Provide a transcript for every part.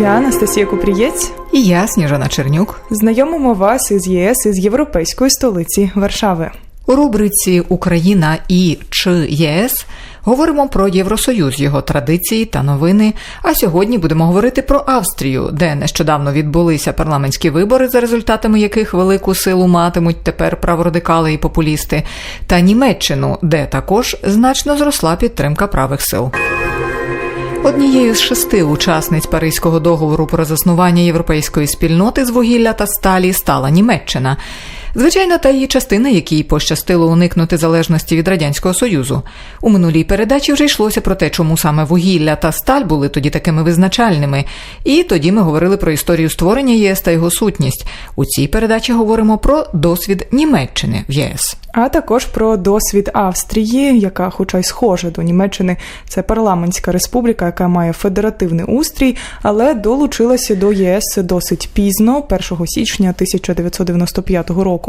Я Анастасія Купрієць. І я, Сніжана Чернюк. Знайомимо вас із ЄС із європейської столиці Варшави. У рубриці Україна і чи ЄС говоримо про Євросоюз, його традиції та новини. А сьогодні будемо говорити про Австрію, де нещодавно відбулися парламентські вибори, за результатами яких велику силу матимуть тепер праворадикали і популісти, та Німеччину, де також значно зросла підтримка правих сил. Однією з шести учасниць Паризького договору про заснування європейської спільноти з вугілля та сталі стала Німеччина. Звичайно, та її частина, якій пощастило уникнути залежності від радянського союзу. У минулій передачі вже йшлося про те, чому саме вугілля та сталь були тоді такими визначальними. І тоді ми говорили про історію створення ЄС та його сутність. У цій передачі говоримо про досвід Німеччини в ЄС. А також про досвід Австрії, яка, хоча й схожа до Німеччини, це парламентська республіка, яка має федеративний устрій, але долучилася до ЄС досить пізно, 1 січня 1995 року.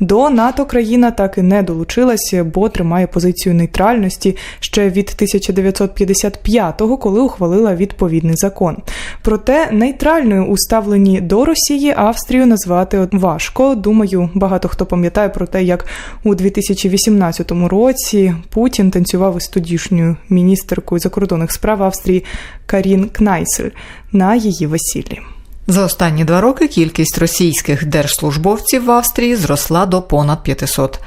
До НАТО країна так і не долучилася, бо тримає позицію нейтральності ще від 1955-го, коли ухвалила відповідний закон. Проте нейтральною у ставленні до Росії Австрію назвати важко. Думаю, багато хто пам'ятає про те, як у 2018 році Путін танцював із тодішньою міністеркою закордонних справ Австрії Карін Кнайсель на її весіллі. За останні два роки кількість російських держслужбовців в Австрії зросла до понад 500.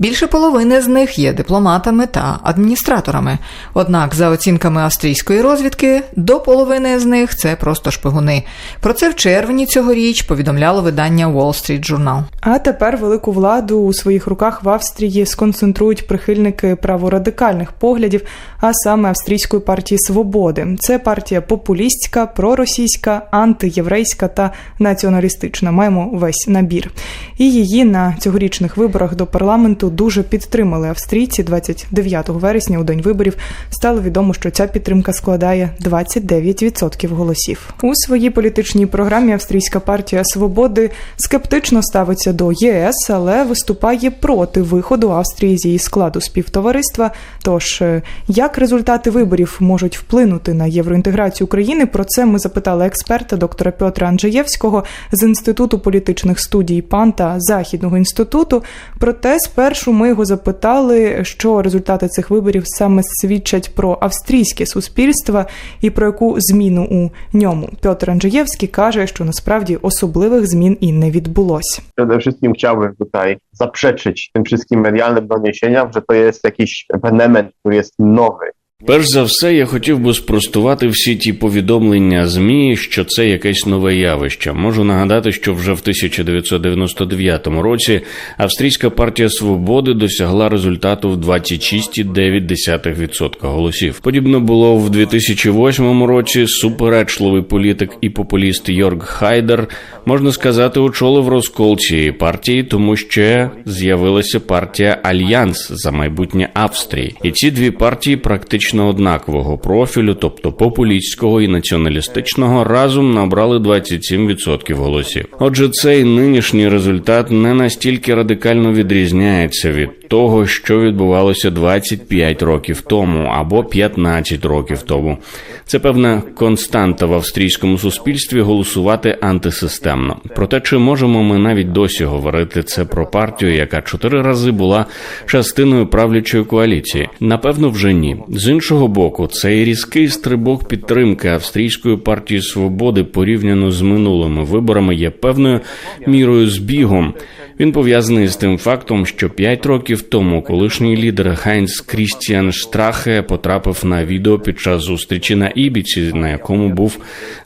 Більше половини з них є дипломатами та адміністраторами. Однак, за оцінками австрійської розвідки, до половини з них це просто шпигуни. Про це в червні цьогоріч повідомляло видання Wall Street Journal. А тепер велику владу у своїх руках в Австрії сконцентрують прихильники праворадикальних поглядів, а саме австрійської партії Свободи. Це партія популістська, проросійська, антиєврейська та націоналістична. Маємо весь набір. І її на цьогорічних виборах до парламенту дуже підтримали австрійці. 29 вересня у день виборів стало відомо, що ця підтримка складає 29% голосів. У своїй політичній програмі австрійська партія свободи скептично ставиться до ЄС, але виступає проти виходу Австрії з її складу співтовариства. Тож е, як результати виборів можуть вплинути на євроінтеграцію України? Про це ми запитали експерта доктора Петра Анджеєвського з інституту політичних студій ПАН та Західного інституту. Проте спершу ми його запитали, що результати цих виборів саме свідчать про австрійське суспільство і про яку зміну у ньому. Петр Анджеєвський каже, що насправді особливих змін і не відбулося. Przede wszystkim chciałbym tutaj zaprzeczyć tym wszystkim medialnym doniesieniom, że to jest jakiś ewenement, który jest nowy. Перш за все, я хотів би спростувати всі ті повідомлення ЗМІ, що це якесь нове явище. Можу нагадати, що вже в 1999 році австрійська партія свободи досягла результату в 26,9% голосів. Подібно було в 2008 році. Суперечливий політик і популіст Йорг Хайдер можна сказати очолив розкол цієї партії, тому що з'явилася партія Альянс за майбутнє Австрії, і ці дві партії практично однакового профілю, тобто популістського і націоналістичного, разом набрали 27% голосів. Отже, цей нинішній результат не настільки радикально відрізняється від того, що відбувалося 25 років тому або 15 років тому. Це певна константа в австрійському суспільстві голосувати антисистемно. Проте, чи можемо ми навіть досі говорити це про партію, яка чотири рази була частиною правлячої коаліції? Напевно, вже ні. З іншого боку, цей різкий стрибок підтримки австрійської партії свободи порівняно з минулими виборами є певною мірою збігом. Він пов'язаний з тим фактом, що п'ять років тому колишній лідер Хайнц Крістіан Штрахе потрапив на відео під час зустрічі на Ібіці, на якому був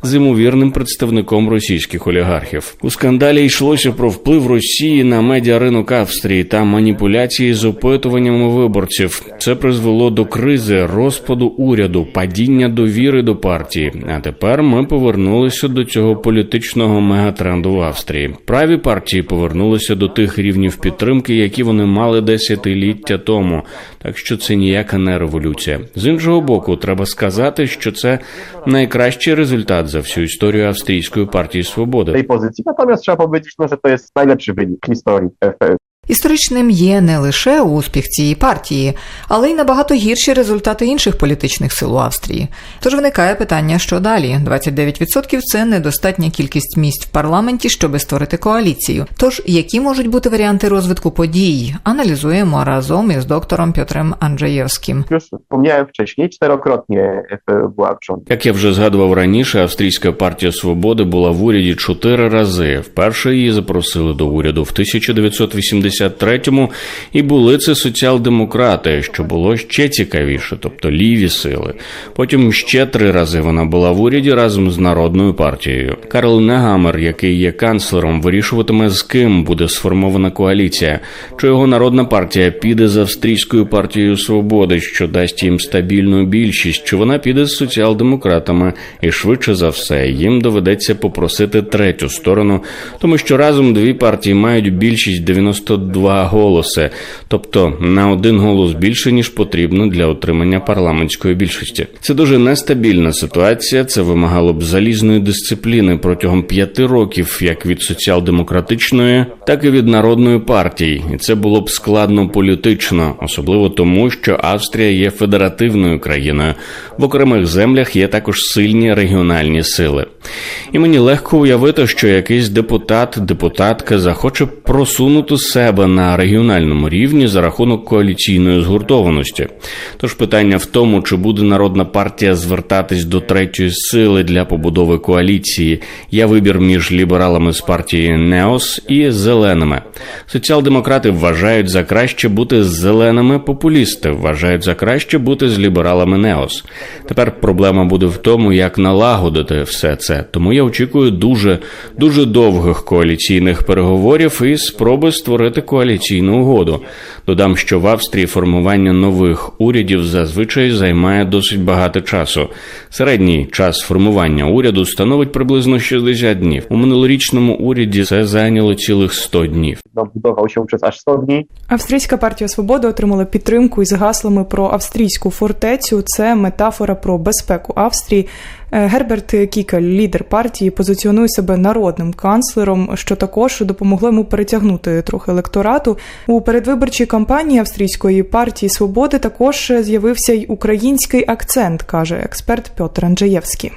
з ймовірним представником російських олігархів. У скандалі йшлося про вплив Росії на медіаринок Австрії та маніпуляції з опитуваннями виборців. Це призвело до кризи, розпаду уряду, падіння довіри до партії. А тепер ми повернулися до цього політичного мегатренду в Австрії. Праві партії повернулися до тих рівнів підтримки, які вони мали десятиліття тому. Так що це ніяка не революція. З іншого боку, треба сказати, що це найкращий результат за всю історію австрійської партії свободи. tej pozycji. Natomiast trzeba powiedzieć, no, że to jest najlepszy wynik. Історичним є не лише успіх цієї партії, але й набагато гірші результати інших політичних сил у Австрії. Тож виникає питання, що далі 29% – це недостатня кількість місць в парламенті, щоби створити коаліцію. Тож які можуть бути варіанти розвитку подій? Аналізуємо разом із доктором e, była w rządzie. Як я вже згадував раніше, австрійська партія свободи була в уряді чотири рази. Вперше її запросили до уряду в 1983-му, і були це соціал-демократи, що було ще цікавіше, тобто ліві сили. Потім ще три рази вона була в уряді разом з народною партією. Карл Негамер, який є канцлером, вирішуватиме з ким буде сформована коаліція, чи його народна партія піде з австрійською партією свободи, що дасть їм стабільну більшість, чи вона піде з соціал-демократами, і швидше за все їм доведеться попросити третю сторону, тому що разом дві партії мають більшість 92 голоси, тобто на один голос більше ніж потрібно для отримання парламентської більшості. Це дуже нестабільна ситуація. Це вимагало б залізної дисципліни протягом п'яти років, як від соціал-демократичної, так і від народної партії, і це було б складно політично, особливо тому, що Австрія є федеративною країною. В окремих землях є також сильні регіональні сили. І мені легко уявити, що якийсь депутат, депутатка захоче просунути себе на регіональному рівні за рахунок коаліційної згуртованості. Тож питання в тому, чи буде народна партія звертатись до третьої сили для побудови коаліції. Є вибір між лібералами з партії Неос і зеленими. Соціал-демократи вважають за краще бути з зеленими популісти, вважають за краще бути з лібералами Неос. Тепер проблема буде в тому, як налагодити все це. Тому я очікую дуже дуже довгих коаліційних переговорів і спроби створити коаліційну угоду. Додам, що в Австрії формування нових урядів зазвичай займає досить багато часу. Середній час формування уряду становить приблизно 60 днів. У минулорічному уряді це зайняло цілих 100 днів. Się przez 100 dni. Австрійська партія свободи отримала підтримку із гаслами про австрійську фортецю. Це метафора про безпеку Австрії. Е, Герберт Кікель, лідер партії, позиціонує себе народним канцлером, що також допомогло йому перетягнути трохи електорату. У передвиборчій кампанії австрійської партії свободи також з'явився й український акцент, каже експерт Пьотр Анджеєвський.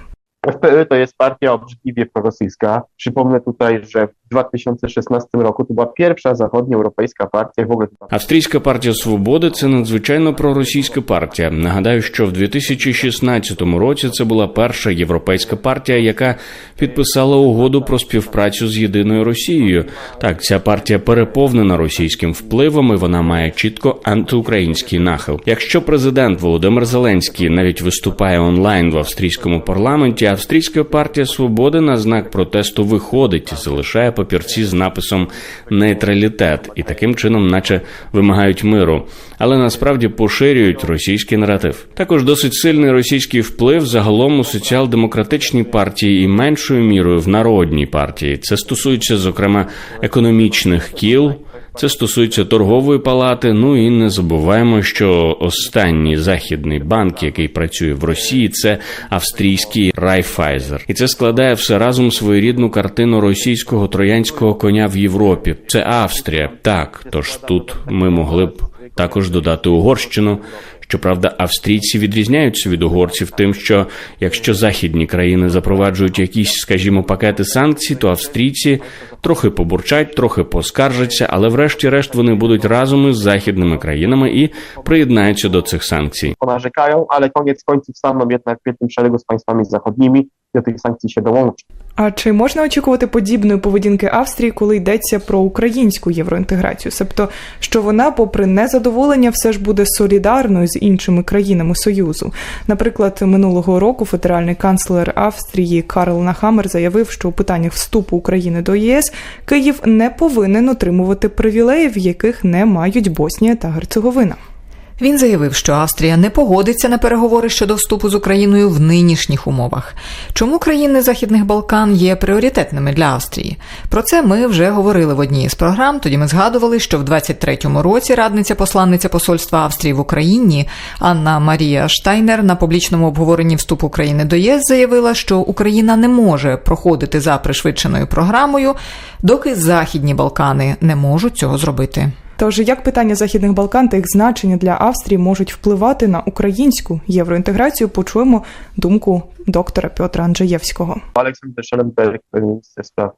FPÖ to jest partia obrzydliwie prorosyjska. Przypomnę tutaj, że w 2016 roku to była pierwsza zachodnioeuropejska partia w ogóle Австрійська партія свободи це надзвичайно проросійська партія. Нагадаю, що в 2016 році це була перша європейська партія, яка підписала угоду про співпрацю з єдиною Росією. Так, ця партія переповнена російським впливом, і вона має чітко антиукраїнський нахил. Якщо президент Володимир Зеленський навіть виступає онлайн в австрійському парламенті, австрійська партія свободи на знак протесту виходить і залишає папірці з написом нейтралітет і таким чином, наче вимагають миру, але насправді поширюють російський наратив. Також досить сильний російський вплив загалом у соціал-демократичній партії і меншою мірою в народній партії. Це стосується, зокрема, економічних кіл. Це стосується торгової палати. Ну і не забуваємо, що останній західний банк, який працює в Росії, це австрійський Райфайзер, і це складає все разом своєрідну картину російського троянського коня в Європі. Це Австрія. Так, тож тут ми могли б також додати Угорщину. Щоправда, австрійці відрізняються від угорців тим, що якщо західні країни запроваджують якісь, скажімо, пакети санкцій, то австрійці трохи побурчать, трохи поскаржаться, але врешті-решт вони будуть разом із західними країнами і приєднаються до цих санкцій. ponarzekają, але конець końców staną jednak w jednym szeregu z państwami zachodnimi do tych sankcji się. А чи можна очікувати подібної поведінки Австрії, коли йдеться про українську євроінтеграцію? Себто, що вона, попри незадоволення, все ж буде солідарною з іншими країнами Союзу. Наприклад, минулого року федеральний канцлер Австрії Карл Нахамер заявив, що у питаннях вступу України до ЄС Київ не повинен отримувати привілеїв, яких не мають Боснія та Герцеговина. Він заявив, що Австрія не погодиться на переговори щодо вступу з Україною в нинішніх умовах. Чому країни Західних Балкан є пріоритетними для Австрії? Про це ми вже говорили в одній із програм. Тоді ми згадували, що в 23-му році радниця посланниця посольства Австрії в Україні Анна Марія Штайнер на публічному обговоренні вступу України до ЄС заявила, що Україна не може проходити за пришвидшеною програмою, доки Західні Балкани не можуть цього зробити. Тож як питання західних Балкан та їх значення для Австрії можуть впливати на українську євроінтеграцію, почуємо думку доктора Петра Анджеєвського. Олександр Schellenberg, міністр y,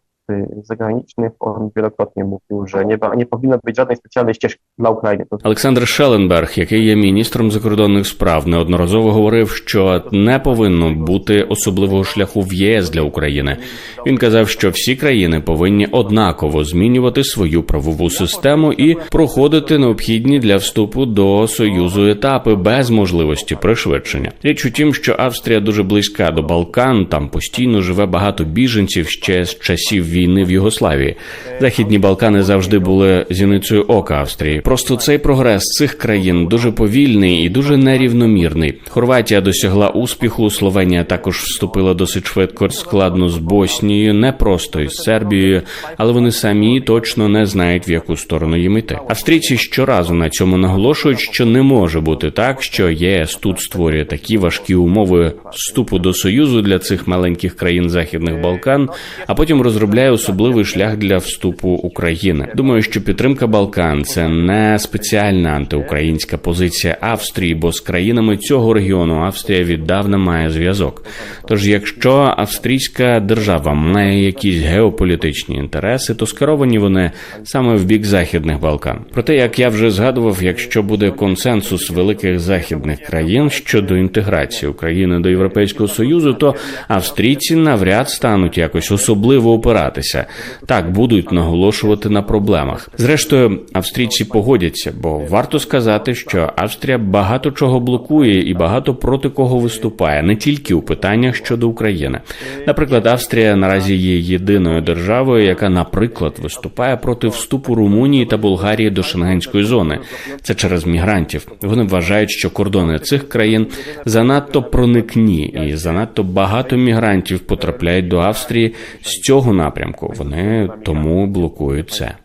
zagranicznych, on wielokrotnie mówił, że nie, nie powinno być żadnej specjalnej ścieżki dla. To Олександр Шеленберг, який є міністром закордонних справ, неодноразово говорив, що не повинно бути особливого шляху в ЄС для України. Він казав, що всі країни повинні однаково змінювати свою правову систему і проходити необхідні для вступу до союзу етапи без можливості пришвидшення. Річ у тім, що Австрія дуже близька до Балкан, там постійно живе багато біженців ще з часів війни в Югославії. Західні Балкани завжди були зіницею ока Австрії. Просто цей прогрес цих країн дуже повільний і дуже нерівномірний. Хорватія досягла успіху. Словенія також вступила досить швидко, складно з Боснією, не просто із Сербією, але вони самі точно не знають в яку сторону їм іти. Австрійці щоразу на цьому наголошують, що не може бути так, що ЄС тут створює такі важкі умови вступу до союзу для цих маленьких країн Західних Балкан, а потім розробляє особливий шлях для вступу України. Думаю, що підтримка Балкан це не спеціальна антиукраїнська позиція Австрії, бо з країнами цього регіону Австрія віддавна має зв'язок. Тож, якщо австрійська держава має якісь геополітичні інтереси, то скеровані вони саме в бік західних Балкан. Проте, як я вже згадував, якщо буде консенсус великих західних країн щодо інтеграції України до Європейського союзу, то австрійці навряд стануть якось особливо опиратися. Так будуть наголошувати на проблемах. Зрештою, австрійці погодяться, бо варто сказати, що Австрія багато чого блокує і багато проти кого виступає, не тільки у питаннях щодо України. Наприклад, Австрія наразі є єдиною державою, яка, наприклад, виступає проти вступу Румунії та Болгарії до Шенгенської зони. Це через мігрантів. Вони вважають, що кордони цих країн занадто проникні, і занадто багато мігрантів потрапляють до Австрії з цього напрямку. Вони тому блокують це.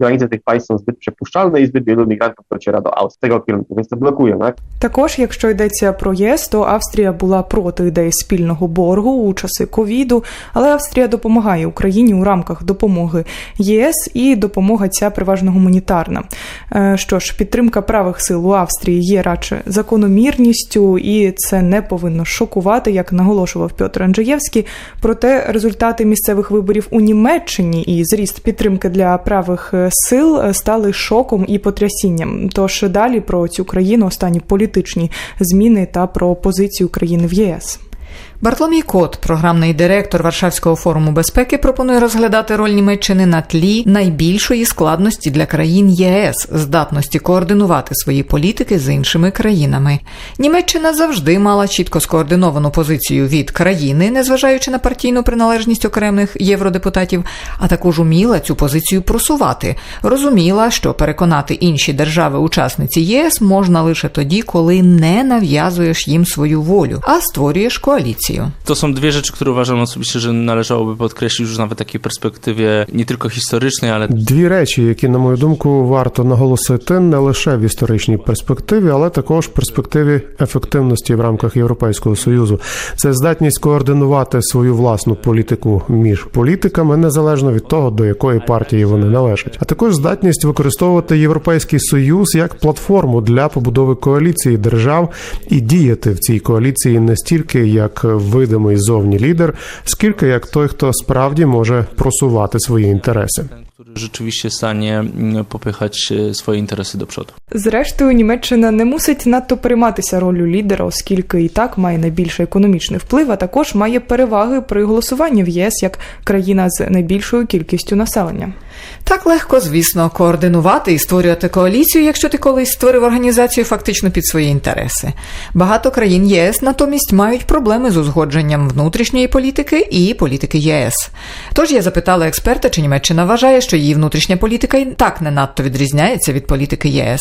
Granice tych państw są zbyt przepuszczalne i zbyt wielu migrantów dociera do Austrii tego kierunku, więc to blokuje, tak? Також, якщо йдеться про ЄС, то Австрія була проти ідеї спільного боргу у часи ковіду, але Австрія допомагає Україні у рамках допомоги ЄС і допомога ця переважно гуманітарна. Е, Що ж, підтримка правих сил у Австрії є радше закономірністю, і це не повинно шокувати, як наголошував Петр Анджеєвський. Проте результати місцевих виборів у Німеччині і зріст підтримки для правих е, сил е, стали шоком і потрясінням. Тож далі про цю країну останні політичні зміни та про позицію країни в ЄС. Бартоломій Кот, програмний директор Варшавського форуму безпеки, пропонує розглядати роль Німеччини на тлі найбільшої складності для країн ЄС, здатності координувати свої політики з іншими країнами. Німеччина завжди мала чітко скоординовану позицію від країни, незважаючи на партійну приналежність окремих євродепутатів, а також уміла цю позицію просувати. Розуміла, що переконати інші держави-учасниці ЄС можна лише тоді, коли не нав'язуєш їм свою волю, а створюєш коаліцію. To są dwie rzeczy, które uważam osobiście, że należałoby podkreślić już nawet w takiej perspektywie nie tylko historycznej, ale Дві речі, які, на мою думку, варто наголосити не лише в історичній перспективі, але також в перспективі ефективності в рамках Європейського союзу. Це здатність координувати свою власну політику між політиками, незалежно від того, до якої партії вони належать, а також здатність використовувати європейський союз як платформу для побудови коаліції держав і діяти в цій коаліції не стільки як видимий зовні лідер, скільки як той, хто справді може просувати свої інтереси. rzeczywiście stanie popychać e, swoje interesy przodu. Зрештою, Німеччина не мусить надто перейматися ролью лідера, оскільки і так має найбільший економічний вплив, а також має переваги при голосуванні в ЄС як країна з найбільшою кількістю населення. Так легко, звісно, координувати і створювати коаліцію, якщо ти колись створив організацію фактично під свої інтереси. Багато країн ЄС натомість мають проблеми з узгодженням внутрішньої політики і політики ЄС. Тож я запитала експерта, чи Німеччина вважає, що її внутрішня політика і так не надто відрізняється від політики ЄС.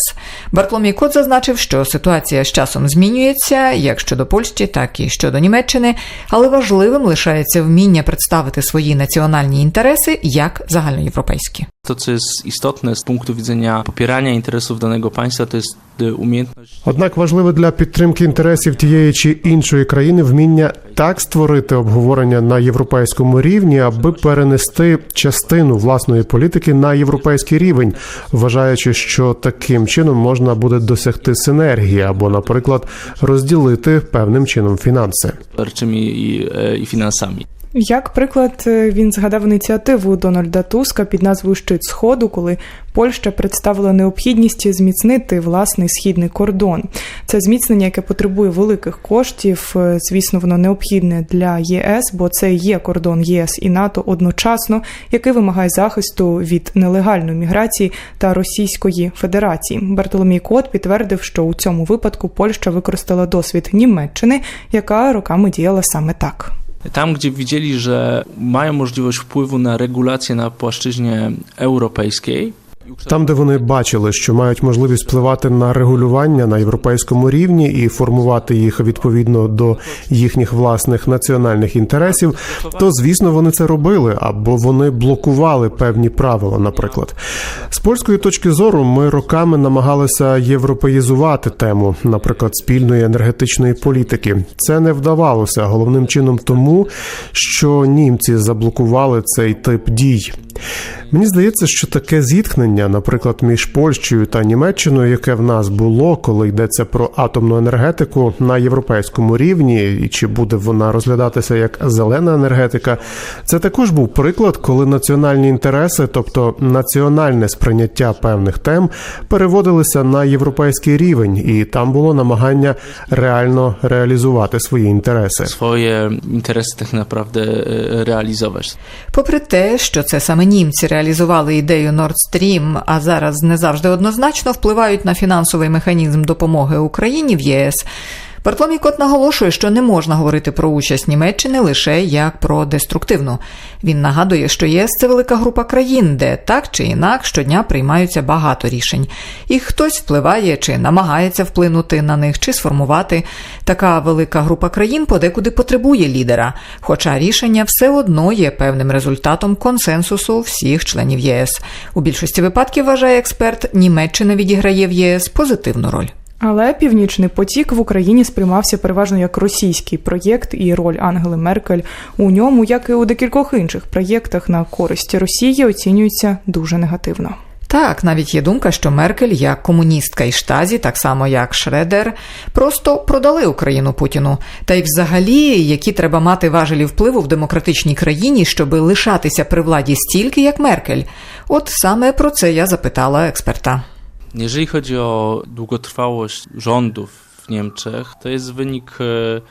Бартломій Кот зазначив, що ситуація з часом змінюється як щодо Польщі, так і щодо Німеччини, але важливим лишається вміння представити свої національні інтереси як загальноєвропейські. To, co jest istotne z punktu widzenia popierania interesów danego państwa, to jest y, umiejętność Однак важливо для підтримки інтересів тієї чи іншої країни вміння так створити обговорення на європейському рівні, аби перенести частину власної політики на європейський рівень, вважаючи, що таким чином можна буде досягти синергії або, наприклад, розділити певним чином фінанси. i, e, i finansami. Як приклад, е, він згадав ініціативу Дональда Туска під назвою Щит Сходу, коли Польща представила необхідність зміцнити власний східний кордон. Це зміцнення, яке потребує великих коштів. е, Звісно, воно необхідне для ЄС, бо це є кордон ЄС і НАТО одночасно, який вимагає захисту від нелегальної міграції та Російської Федерації. Бартоломій Кот підтвердив, що у цьому випадку Польща використала досвід Німеччини, яка роками діяла саме так. Tam, gdzie widzieli, że mają możliwość wpływu na regulacje na płaszczyźnie europejskiej, Там, де вони бачили, що мають можливість впливати на регулювання на європейському рівні і формувати їх відповідно до їхніх власних національних інтересів, то звісно вони це робили або вони блокували певні правила. Наприклад, з польської точки зору, ми роками намагалися європеїзувати тему, наприклад, спільної енергетичної політики. Це не вдавалося головним чином тому, що німці заблокували цей тип дій. Мені здається, що таке зіткнення, наприклад, між Польщею та Німеччиною, яке в нас було, коли йдеться про атомну енергетику на європейському рівні, і чи буде вона розглядатися як зелена енергетика, це також був приклад, коли національні інтереси, тобто національне сприйняття певних тем, переводилися на європейський рівень, і там було намагання реально реалізувати свої інтереси. swoje interesy tak naprawdę e. Попри те, що це саме німці реалізували ідею Nord Stream, а зараз не завжди однозначно впливають на фінансовий механізм допомоги Україні в ЄС. Бартоломій наголошує, що не можна говорити про участь Німеччини лише як про деструктивну. Він нагадує, що ЄС це велика група країн, де так чи інак щодня приймаються багато рішень, і хтось впливає чи намагається вплинути на них чи сформувати. Така велика група країн подекуди потребує лідера, хоча рішення все одно є певним результатом консенсусу всіх членів ЄС. У більшості випадків вважає експерт, Німеччина відіграє в єС позитивну роль. Але північний потік в Україні сприймався переважно як російський проєкт, і роль Ангели Меркель у ньому, як і у декількох інших проєктах на користь Росії, оцінюється дуже негативно. Так, навіть є думка, що Меркель, як комуністка і штазі, так само як Шредер, просто продали Україну Путіну. Та й взагалі, які треба мати важелі впливу в демократичній країні, щоб лишатися при владі стільки, як Меркель. От саме про це я запитала експерта. Jeżeli chodzi o długotrwałość rządów w Niemczech, to jest wynik e,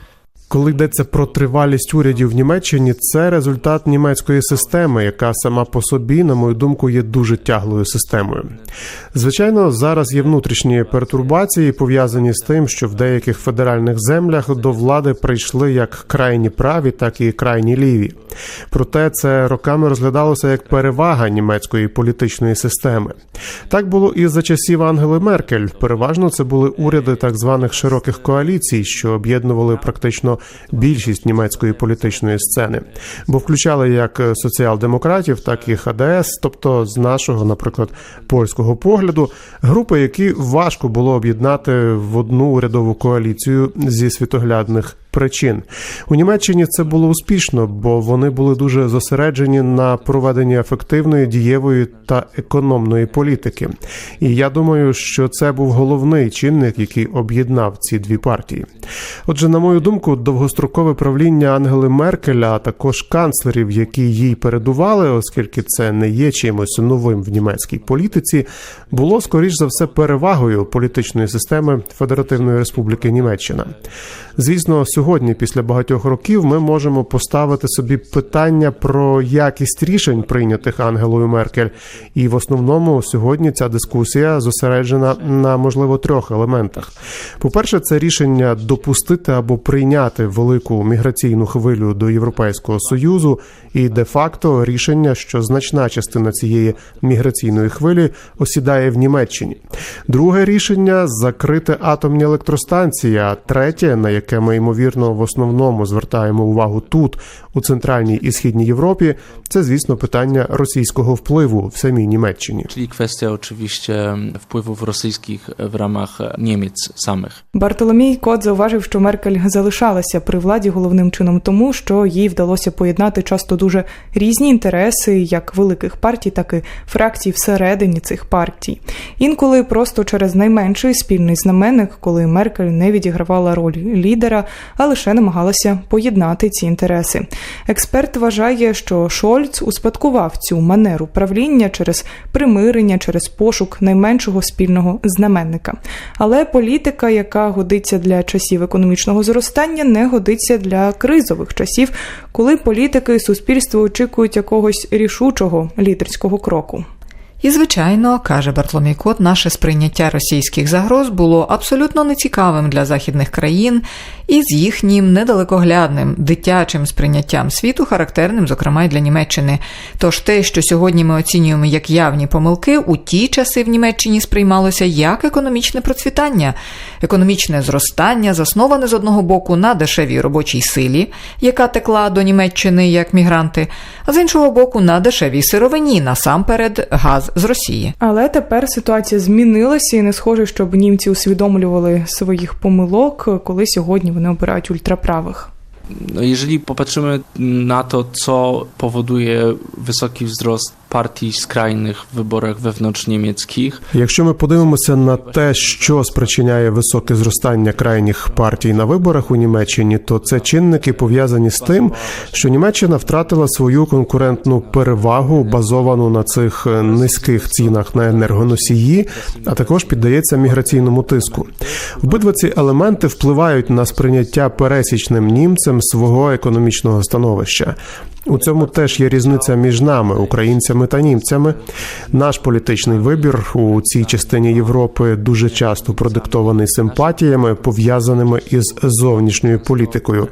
Коли йдеться про тривалість урядів в Німеччині, це результат німецької системи, яка сама по собі, на мою думку, є дуже тяглою системою. Звичайно, зараз є внутрішні пертурбації, пов'язані з тим, що в деяких федеральних землях до влади прийшли як крайні праві, так і крайні ліві. Проте це роками розглядалося як перевага німецької політичної системи. Так було і за часів Ангели Меркель. Переважно це були уряди так званих широких коаліцій, що об'єднували практично більшість німецької політичної сцени, бо включали як соціал-демократів, так і ХДС, тобто з нашого, наприклад, польського погляду, групи, які важко було об'єднати в одну урядову коаліцію зі світоглядних. Причин у Німеччині це було успішно, бо вони були дуже зосереджені на проведенні ефективної, дієвої та економної політики. І я думаю, що це був головний чинник, який об'єднав ці дві партії. Отже, на мою думку, довгострокове правління Ангели Меркель, а також канцлерів, які їй передували, оскільки це не є чимось новим в німецькій політиці, було скоріш за все перевагою політичної системи Федеративної Республіки Німеччина. Звісно, сьогодні, після багатьох років, ми можемо поставити собі питання про якість рішень, прийнятих Ангелою Меркель. І в основному сьогодні ця дискусія зосереджена на можливо трьох елементах. По-перше, це рішення допустити або прийняти велику міграційну хвилю до Європейського союзу, і де-факто рішення, що значна частина цієї міграційної хвилі осідає в Німеччині. Друге рішення закрити атомні електростанції. А третє, на яке ми ймовірно ймовірно в основному звертаємо увагу тут, у центральній і східній Європі, це звісно питання російського впливу в самій Німеччині. Czyli kwestia oczywiście wpływów rosyjskich w ramach Niemiec samych. Бартоломій Кот зауважив, що Меркель залишалася при владі головним чином тому, що їй вдалося поєднати часто дуже різні інтереси як великих партій, так і фракцій всередині цих партій. Інколи просто через найменший спільний знаменник, коли Меркель не відігравала роль лідера, а лише намагалася поєднати ці інтереси. Експерт вважає, що Шольц успадкував цю манеру правління через примирення, через пошук найменшого спільного знаменника. Але політика, яка годиться для часів економічного зростання, не годиться для кризових часів, коли політики і суспільство очікують якогось рішучого лідерського кроку. І, звичайно, каже Бартломій Кот, наше сприйняття російських загроз було абсолютно нецікавим для західних країн і з їхнім недалекоглядним дитячим сприйняттям світу, характерним, зокрема, й для Німеччини. Тож те, що сьогодні ми оцінюємо як явні помилки, у ті часи в Німеччині сприймалося як економічне процвітання, економічне зростання, засноване з одного боку на дешевій робочій силі, яка текла до Німеччини як мігранти, а з іншого боку на дешевій сировині, насамперед газ з Росії. Але тепер ситуація змінилася, і не схоже, щоб німці усвідомлювали своїх помилок, коли сьогодні вони обирають ультраправих. No, jeżeli popatrzymy na to, co powoduje wysoki wzrost partii skrajnych w wyborach wewnątrzniemieckich, Якщо ми подивимося на те, що спричиняє високе зростання крайніх партій на виборах у Німеччині, то це чинники пов'язані з тим, що Німеччина втратила свою конкурентну перевагу, базовану на цих е, низьких цінах на енергоносії, а також піддається міграційному тиску. Обидва ці елементи впливають на сприйняття пересічним німцем свого економічного становища. У цьому теж є різниця між нами, українцями та німцями. Наш політичний вибір у цій частині Європи дуже часто продиктований симпатіями, пов'язаними із зовнішньою політикою.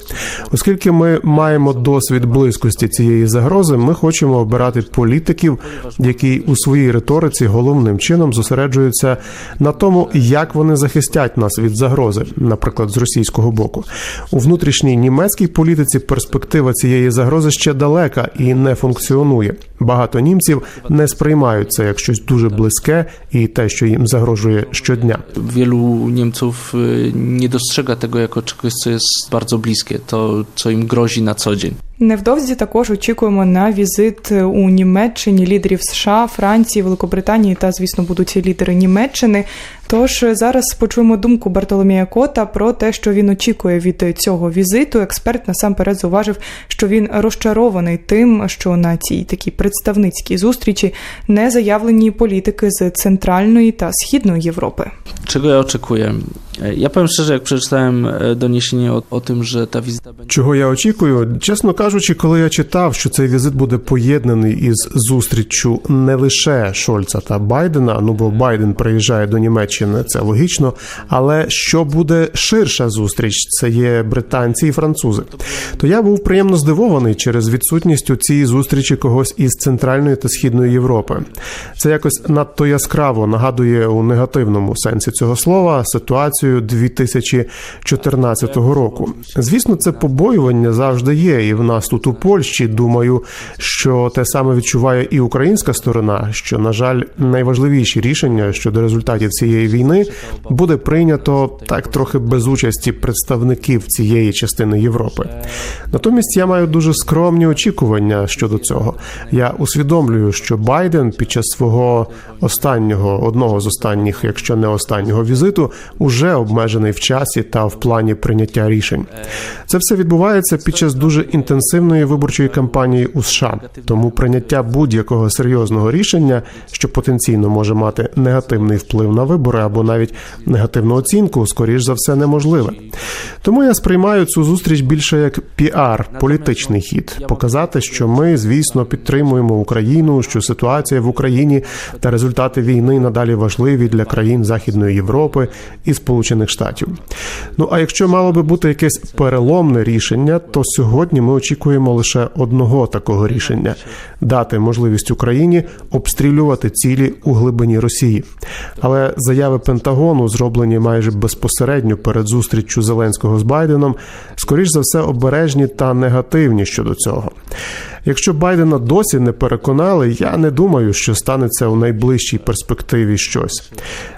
Оскільки ми маємо досвід близькості цієї загрози, ми хочемо обирати політиків, які у своїй риториці головним чином зосереджуються на тому, як вони захистять нас від загрози, наприклад, з російського боку. У внутрішній німецькій політиці перспектива цієї загрози ще далека і не функціонує. Багато німців не сприймають це як щось дуже близьке і те, що їм загрожує щодня. wielu Niemców y, nie dostrzega tego jako czegoś, co jest bardzo bliskie, to co im grozi na co. Невдовзі також очікуємо на візит у Німеччині лідерів США, Франції, Великобританії та, звісно, будуть лідери Німеччини. Тож зараз почуємо думку Бартоломія Кота про те, що він очікує від цього візиту. Експерт насамперед зауважив, що він розчарований тим, що на цій такій представницькій зустрічі не заявлені політики з центральної та східної Європи. Czego ja oczekuję? E, Ja powiem szczerze, jak przeczytałem e, doniesienie o, o tym, że ta wizyta Чого я очікую? Чесно кажучи, коли я читав, що цей візит буде поєднаний із зустріччю не лише Шольца та Байдена, ну бо Байден приїжджає до Німеччини, це логічно. Але що буде ширша зустріч, це є британці і французи. То я був приємно здивований через відсутність у цій зустрічі когось із центральної та східної Європи. Це якось надто яскраво нагадує у негативному сенсі цього слова ситуацію 2014 року. Звісно, це побоювання завжди є, і в нас тут у Польщі. Думаю, що те саме відчуває і українська сторона. Що на жаль, найважливіші рішення щодо результатів цієї війни буде прийнято так трохи без участі представників цієї частини Європи. Натомість я маю дуже скромні очікування щодо цього. Я усвідомлюю, що Байден під час свого останнього одного з останніх, якщо не останнього візиту, уже обмежений в часі та в плані прийняття рішень. Це все відбувається під час дуже інтенсивної виборчої кампанії у США. Тому прийняття будь-якого серйозного рішення, що потенційно може мати негативний вплив на вибори або навіть негативну оцінку, скоріш за все неможливе. Тому я сприймаю цю зустріч більше як піар, політичний хід, показати, що ми, звісно, підтримуємо Україну, що ситуація в Україні та результати війни надалі важливі для країн Західної Європи і Сполучених Штатів. Ну а якщо мало би бути якесь переломне рішення, то сьогодні ми очікуємо лише одного такого рішення дати можливість Україні обстрілювати цілі у глибині Росії. Але заяви Пентагону, зроблені майже безпосередньо перед зустріччю Зеленського з Байденом, скоріш за все обережні та негативні щодо цього. Якщо Байдена досі не переконали, я не думаю, що станеться у найближчій перспективі щось.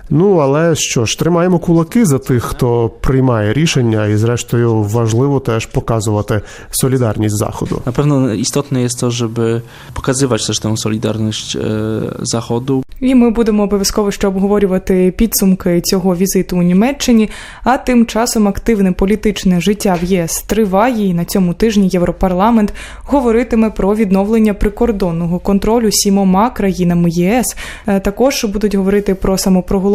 Ну але що ж, тримаємо кулаки за тих, хто приймає рішення, і зрештою важливо теж показувати солідарність заходу. Pewno istotne jest to, żeby pokazywać też tę solidarność e, Zachodu. І ми будемо обов'язково ще обговорювати підсумки цього візиту у Німеччині. А тим часом активне політичне життя в єС триває. І на цьому тижні Європарламент говоритиме про відновлення прикордонного контролю сімома країнами ЄС. Е, Також будуть говорити про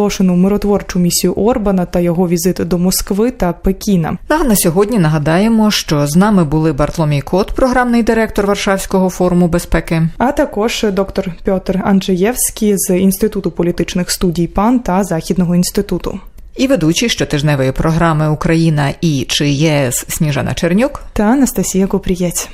самопроголошену миротворчу місію Орбана та його візит до Москви та Пекіна. А на сьогодні нагадаємо, що з нами були Бартломій Кот, програмний директор Варшавського форуму безпеки. А також доктор Пьотр Анджеєвський з інституту політичних студій ПАН та Західного інституту. І ведучі щотижневої програми Україна і чи ЄС Сніжана Чернюк. Та Анастасія Купрієць.